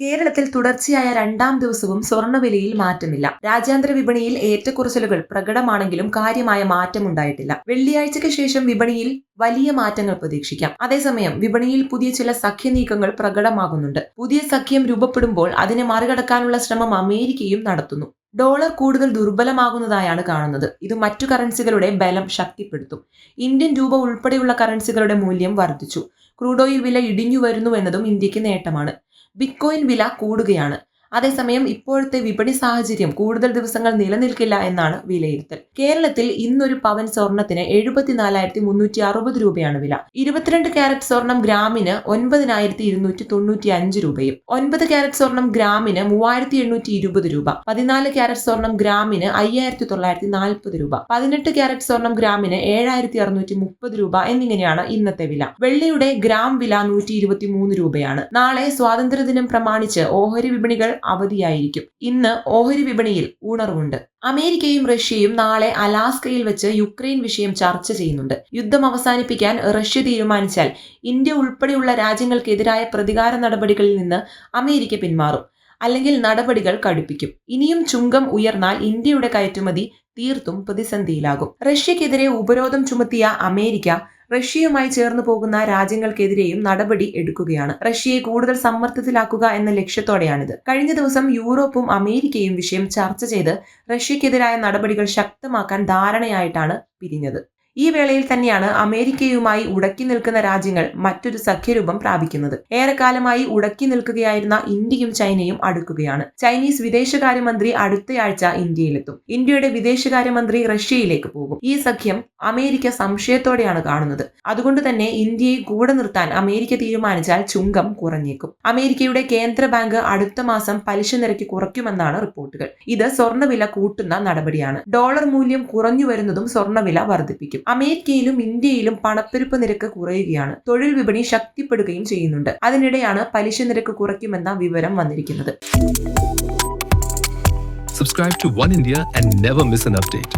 കേരളത്തിൽ തുടർച്ചയായ രണ്ടാം ദിവസവും സ്വർണവിലയിൽ മാറ്റമില്ല. രാജ്യാന്തര വിപണിയിൽ ഏറ്റക്കുറച്ചിലുകൾ പ്രകടമാണെങ്കിലും കാര്യമായ മാറ്റമുണ്ടായിട്ടില്ല. വെള്ളിയാഴ്ചയ്ക്ക് ശേഷം വിപണിയിൽ വലിയ മാറ്റങ്ങൾ പ്രതീക്ഷിക്കാം. അതേസമയം വിപണിയിൽ പുതിയ ചില സഖ്യ നീക്കങ്ങൾ പ്രകടമാകുന്നുണ്ട്. പുതിയ സഖ്യം രൂപപ്പെടുമ്പോൾ അതിനെ മറികടക്കാനുള്ള ശ്രമം അമേരിക്കയും നടത്തുന്നു. ഡോളർ കൂടുതൽ ദുർബലമാകുന്നതായാണ് കാണുന്നത്. ഇത് മറ്റു കറൻസികളുടെ ബലം ശക്തിപ്പെടുത്തും. ഇന്ത്യൻ രൂപ ഉൾപ്പെടെയുള്ള കറൻസികളുടെ മൂല്യം വർദ്ധിച്ചു. ക്രൂഡ് ഓയിൽ വില ഇടിഞ്ഞു വരുന്നു എന്നതും ഇന്ത്യയ്ക്ക് നേട്ടമാണ്. ബിറ്റ്കോയിൻ വില കൂടുകയാണ്. അതേസമയം ഇപ്പോഴത്തെ വിപണി സാഹചര്യം കൂടുതൽ ദിവസങ്ങൾ നിലനിൽക്കില്ല എന്നാണ് വിലയിരുത്തൽ. കേരളത്തിൽ ഇന്നൊരു പവൻ സ്വർണത്തിന് എഴുപത്തിനാലായിരത്തി മുന്നൂറ്റി അറുപത് രൂപയാണ് വില. ഇരുപത്തിരണ്ട് ക്യാരറ്റ് സ്വർണം ഗ്രാമിന് ഒൻപതിനായിരത്തി ഇരുന്നൂറ്റി തൊണ്ണൂറ്റി അഞ്ച് രൂപയും ഒൻപത് ക്യാരറ്റ് സ്വർണം ഗ്രാമിന് മൂവായിരത്തി എണ്ണൂറ്റി ഇരുപത് രൂപ പതിനാല് ക്യാരറ്റ് സ്വർണം ഗ്രാമിന് അയ്യായിരത്തി തൊള്ളായിരത്തി നാൽപ്പത് രൂപ പതിനെട്ട് ക്യാരറ്റ് സ്വർണം ഗ്രാമിന് ഏഴായിരത്തി അറുന്നൂറ്റി മുപ്പത് രൂപ എന്നിങ്ങനെയാണ് ഇന്നത്തെ വില. വെള്ളിയുടെ ഗ്രാം വില നൂറ്റി ഇരുപത്തി മൂന്ന് രൂപയാണ്. നാളെ സ്വാതന്ത്ര്യദിനം പ്രമാണിച്ച് ഓഹരി വിപണികൾ അവധിയായിരിക്കും. ഇന്ന് ഓഹരി വിപണിയിൽ ഉണർവുണ്ട്. അമേരിക്കയും റഷ്യയും നാളെ അലാസ്കയിൽ വെച്ച് യുക്രൈൻ വിഷയം ചർച്ച ചെയ്യുന്നുണ്ട്. യുദ്ധം അവസാനിപ്പിക്കാൻ റഷ്യ തീരുമാനിച്ചാൽ ഇന്ത്യ ഉൾപ്പെടെയുള്ള രാജ്യങ്ങൾക്കെതിരായ പ്രതികാര നടപടികളിൽ നിന്ന് അമേരിക്ക പിന്മാറും. അല്ലെങ്കിൽ നടപടികൾ കടുപ്പിക്കും. ഇനിയും ചുങ്കം ഉയർന്നാൽ ഇന്ത്യയുടെ കയറ്റുമതി തീർത്തും പ്രതിസന്ധിയിലാകും. റഷ്യക്കെതിരെ ഉപരോധം ചുമത്തിയ അമേരിക്ക റഷ്യയുമായി ചേർന്നു പോകുന്ന രാജ്യങ്ങൾക്കെതിരെയും നടപടി എടുക്കുകയാണ്. റഷ്യയെ കൂടുതൽ സമ്മർദ്ദത്തിലാക്കുക എന്ന ലക്ഷ്യത്തോടെയാണിത്. കഴിഞ്ഞ ദിവസം യൂറോപ്പും അമേരിക്കയും വിഷയം ചർച്ച ചെയ്ത് റഷ്യക്കെതിരായ നടപടികൾ ശക്തമാക്കാൻ ധാരണയായിട്ടാണ് പിരിഞ്ഞത്. ഈ വേളയിൽ തന്നെയാണ് അമേരിക്കയുമായി ഉടക്കി നിൽക്കുന്ന രാജ്യങ്ങൾ മറ്റൊരു സഖ്യരൂപം പ്രാപിക്കുന്നത്. ഏറെക്കാലമായി ഉടക്കി നിൽക്കുകയായിരുന്ന ഇന്ത്യയും ചൈനയും അടുക്കുകയാണ്. ചൈനീസ് വിദേശകാര്യമന്ത്രി അടുത്തയാഴ്ച ഇന്ത്യയിലെത്തും. ഇന്ത്യയുടെ വിദേശകാര്യമന്ത്രി റഷ്യയിലേക്ക് പോകും. ഈ സഖ്യം അമേരിക്ക സംശയത്തോടെയാണ് കാണുന്നത്. അതുകൊണ്ട് തന്നെ ഇന്ത്യയെ കൂടെ നിർത്താൻ അമേരിക്ക തീരുമാനിച്ചാൽ ചുങ്കം കുറഞ്ഞേക്കും. അമേരിക്കയുടെ കേന്ദ്ര ബാങ്ക് അടുത്ത മാസം പലിശ നിരക്ക് കുറയ്ക്കുമെന്നാണ് റിപ്പോർട്ടുകൾ. ഇത് സ്വർണവില കൂട്ടുന്ന നടപടിയാണ്. ഡോളർ മൂല്യം കുറഞ്ഞു വരുന്നതും സ്വർണവില വർദ്ധിപ്പിക്കും. അമേരിക്കയിലും ഇന്ത്യയിലും പണപ്പെരുപ്പ് നിരക്ക് കുറയുകയാണ്. തൊഴിൽ വിപണി ശക്തിപ്പെടുകയും ചെയ്യുന്നുണ്ട്. അതിനിടെയാണ് പലിശ നിരക്ക് കുറയ്ക്കുമെന്ന വിവരം വന്നിരിക്കുന്നത്. Subscribe to One India and never miss an update.